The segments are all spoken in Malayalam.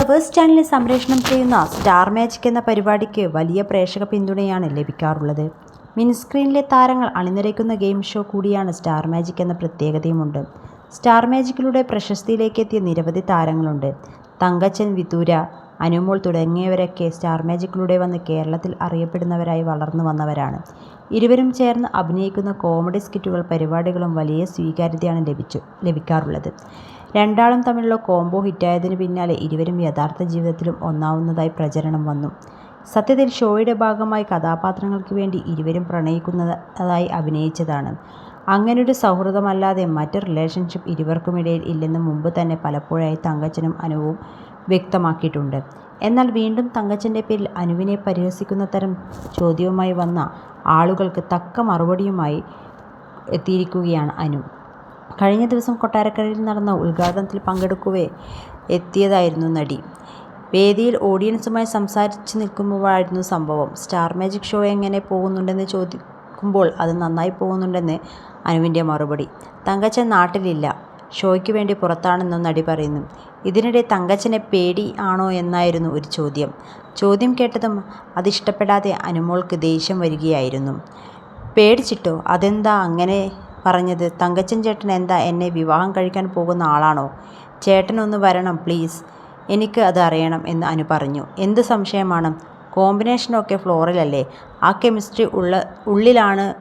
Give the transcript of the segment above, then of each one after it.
ഫ്ലവേഴ്സ് ചാനലിൽ സംപ്രേഷണം ചെയ്യുന്ന സ്റ്റാർ മാജിക് എന്ന പരിപാടിക്ക് വലിയ പ്രേക്ഷക പിന്തുണയാണ് ലഭിക്കാറുള്ളത്. മിനിസ്ക്രീനിലെ താരങ്ങൾ അണിനിരക്കുന്ന ഗെയിം ഷോ കൂടിയാണ് സ്റ്റാർ മാജിക് എന്ന പ്രത്യേകതയുമുണ്ട്. സ്റ്റാർ മാജിക്കിലൂടെ പ്രശസ്തിയിലേക്ക് എത്തിയ നിരവധി താരങ്ങളുണ്ട്. തങ്കച്ചൻ വിദൂര അനുമോൾ തുടങ്ങിയവരൊക്കെ സ്റ്റാർ മാജിക്കിലൂടെ വന്ന് കേരളത്തിൽ അറിയപ്പെടുന്നവരായി വളർന്നു വന്നവരാണ്. ഇരുവരും ചേർന്ന് അഭിനയിക്കുന്ന കോമഡി സ്കിറ്റുകൾ പരിപാടികളും വലിയ സ്വീകാര്യതയാണ് ലഭിച്ചു ലഭിക്കാറുള്ളത്. രണ്ടാളും തമ്മിലുള്ള കോംബോ ഹിറ്റായതിനു പിന്നാലെ ഇരുവരും യഥാർത്ഥ ജീവിതത്തിലും ഒന്നാവുന്നതായി പ്രചരണം വന്നു. സത്യത്തിൽ ഷോയുടെ ഭാഗമായി കഥാപാത്രങ്ങൾക്ക് വേണ്ടി ഇരുവരും പ്രണയിക്കുന്നതായി അഭിനയിച്ചതാണ്. അങ്ങനൊരു സൗഹൃദമല്ലാതെ മറ്റ് റിലേഷൻഷിപ്പ് ഇരുവർക്കുമിടയിൽ ഇല്ലെന്ന് മുമ്പ് തന്നെ പലപ്പോഴായി തങ്കച്ചനും അനുവും വ്യക്തമാക്കിയിട്ടുണ്ട്. എന്നാൽ വീണ്ടും തങ്കച്ചന്റെ പേരിൽ അനുവിനെ പരിഹസിക്കുന്ന തരം ചോദ്യവുമായി വന്ന ആളുകൾക്ക് തക്ക മറുപടിയുമായി എത്തിയിരിക്കുകയാണ് അനു. കഴിഞ്ഞ ദിവസം കൊട്ടാരക്കരയിൽ നടന്ന ഉദ്ഘാടനത്തിൽ പങ്കെടുക്കവേ എത്തിയതായിരുന്നു നടി. വേദിയിൽ ഓഡിയൻസുമായി സംസാരിച്ച് നിൽക്കുമ്പോഴായിരുന്നു സംഭവം. സ്റ്റാർ മാജിക് ഷോ എങ്ങനെ പോകുന്നുണ്ടെന്ന് ചോദിക്കുമ്പോൾ അത് നന്നായി പോകുന്നുണ്ടെന്ന് അനുവിന്റെ മറുപടി. തങ്കച്ചൻ നാട്ടിലില്ല. ഷോയ്ക്ക് വേണ്ടി പുറത്താണെന്നും നടി പറയുന്നു. ഇതിനിടെ തങ്കച്ചനെ പേടി ആണോ എന്നായിരുന്നു ഒരു ചോദ്യം. ചോദ്യം കേട്ടതും അതിഷ്ടപ്പെടാതെ അനുമോൾക്ക് ദേഷ്യം വരികയായിരുന്നു. പേടിച്ചിട്ടോ? അതെന്താ അങ്ങനെ പറഞ്ഞത് തങ്കച്ചൻ ചേട്ടൻ എന്താ എന്നെ വിവാഹം കഴിക്കാൻ പോകുന്ന ആളാണോ? ചേട്ടനൊന്ന് വരണം പ്ലീസ്. എനിക്ക് അത് അറിയണം എന്ന് അനു പറഞ്ഞു. എന്ത് സംശയമാണ്? കോമ്പിനേഷനൊക്കെ ഫ്ലോറിലല്ലേ? ആ കെമിസ്ട്രി ഉള്ള ഉള്ളിലാണ്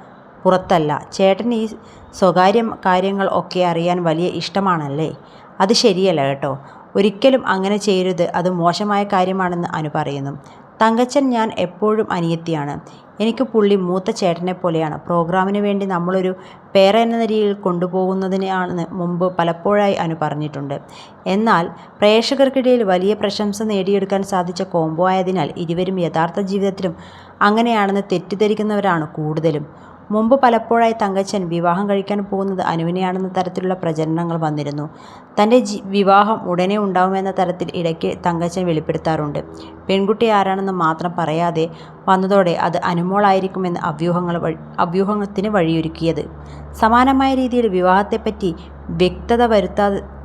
പുറത്തല്ല. ചേട്ടൻ ഈ സ്വകാര്യ കാര്യങ്ങൾ ഒക്കെ അറിയാൻ വലിയ ഇഷ്ടമാണല്ലേ? അത് ശരിയല്ല കേട്ടോ. ഒരിക്കലും അങ്ങനെ ചെയ്യരുത്. അത് മോശമായ കാര്യമാണെന്ന് അനു പറയുന്നു. തങ്കച്ചൻ ഞാൻ എപ്പോഴും അനിയത്തിയാണ്. എനിക്ക് പുള്ളി മൂത്ത ചേട്ടനെ പോലെയാണ്. പ്രോഗ്രാമിന് വേണ്ടി നമ്മളൊരു പേര എന്ന രീതിയിൽ കൊണ്ടുപോകുന്നതിനാണെന്ന് മുമ്പ് പലപ്പോഴായി അനു പറഞ്ഞിട്ടുണ്ട്. എന്നാൽ പ്രേക്ഷകർക്കിടയിൽ വലിയ പ്രശംസ നേടിയെടുക്കാൻ സാധിച്ച കോംബോ ആയതിനാൽ ഇരുവരും യഥാർത്ഥ ജീവിതത്തിലും അങ്ങനെയാണെന്ന് തെറ്റിദ്ധരിക്കുന്നവരാണ് കൂടുതലും. മുമ്പ് പലപ്പോഴായി തങ്കച്ചൻ വിവാഹം കഴിക്കാൻ പോകുന്നത് അനുവിനെയാണെന്ന തരത്തിലുള്ള പ്രചരണങ്ങൾ വന്നിരുന്നു. തന്റെ വിവാഹം ഉടനെ ഉണ്ടാവുമെന്ന തരത്തിൽ ഇടയ്ക്ക് തങ്കച്ചൻ വെളിപ്പെടുത്താറുണ്ട്. പെൺകുട്ടി ആരാണെന്ന് മാത്രം പറയാതെ വന്നതോടെ അത് അനുമോളായിരിക്കുമെന്ന് അഭ്യൂഹങ്ങൾ അഭ്യൂഹത്തിന് വഴിയൊരുക്കിയത്. സമാനമായ രീതിയിൽ വിവാഹത്തെപ്പറ്റി വ്യക്തത വരുത്താതെ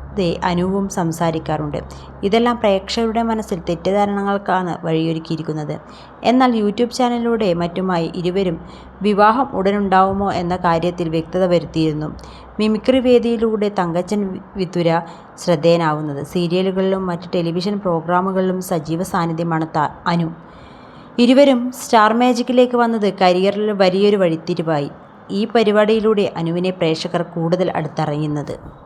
അനുവും സംസാരിക്കാറുണ്ട്. ഇതെല്ലാം പ്രേക്ഷകരുടെ മനസ്സിൽ തെറ്റിദ്ധാരണകൾക്കാണ് വഴിയൊരുക്കിയിരിക്കുന്നത്. എന്നാൽ യൂട്യൂബ് ചാനലിലൂടെ മറ്റുമായി ഇരുവരും വിവാഹം ഉടനുണ്ടാവുമോ എന്ന കാര്യത്തിൽ വ്യക്തത വരുത്തിയിരുന്നു. മിമിക്രി വേദിയിലൂടെ തങ്കച്ചൻ വിതുര ശ്രദ്ധേയനാവുന്നത്. സീരിയലുകളിലും മറ്റ് ടെലിവിഷൻ പ്രോഗ്രാമുകളിലും സജീവ സാന്നിധ്യമാണ് അനു. ഇരുവരും സ്റ്റാർ മാജിക്കിലേക്ക് വന്നത് കരിയറിൽ വലിയൊരു വഴിത്തിരിവായി. ഈ പരിപാടിയിലൂടെ അനുവിനെ പ്രേക്ഷകർ കൂടുതൽ അടുത്തറിയുന്നത്.